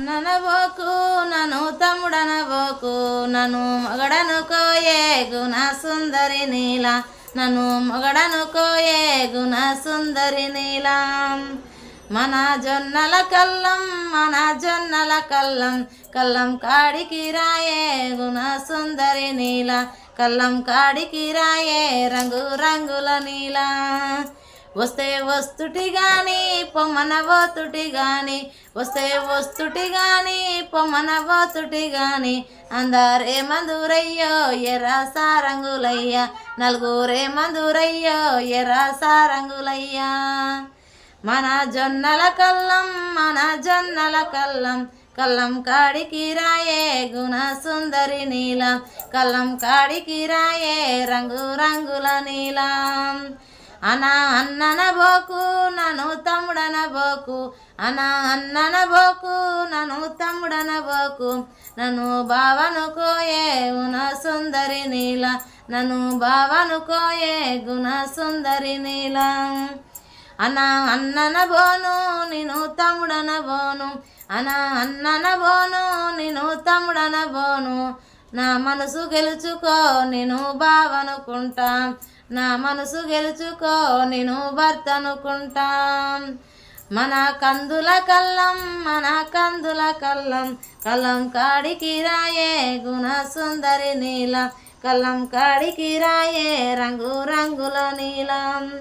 ననబోకు నన్ను తమ్ముడనబోకు నన్ను మగడనుకోయే గుణ సుందరి నీల. నన్ను మగడనుకోయే గుణ సుందరి నీల. మన జొన్నల కల్లం మన జొన్నల కల్లం కల్లం కాడికి రాయే గుణ సుందరి నీల. కల్లం కాడికి రాయే రంగు రంగుల నీలా. వస్తే వస్తుటి గాని పొమ్మనవోతుటి గాని వస్తే వస్తుటి గాని పొమ్మనవోతుటి గాని అందరే మందురయ్యో ఎర్ర సారంగులయ్యా నలుగురే మందురయ్యో ఎర్ర సారంగులయ్యా. మన జొన్నల కల్లం మన జొన్నల కల్లం కల్లం కాడికి రాయే గుణ సుందరి నీలం కల్లం కాడికి రాయే రంగు రంగుల నీలం. అనా అన్నన బోకు నన్ను తమ్ముడన బోకు అనా అన్నన బోకు నన్ను తమ్ముడన బోకు నన్ను బావను కోయే గుణ సుందరి నీల. నన్ను బావను కోయే గుణ సుందరి నీల. అన్న అన్నన బోను నేను తమ్ముడన బోను అనా అన్నన బోను నేను తమ్ముడన బోను నా మనసు గెలుచుకో నేను బావనుకుంటా. నా మనసు గెలుచుకో నేను భర్త అనుకుంటా మన కందుల కల్లం మన కందుల కల్లం. కల్లం కాడికి రాయే గుణ సుందరి నీలం. కల్లం కాడికి రాయే రంగు రంగుల నీలం.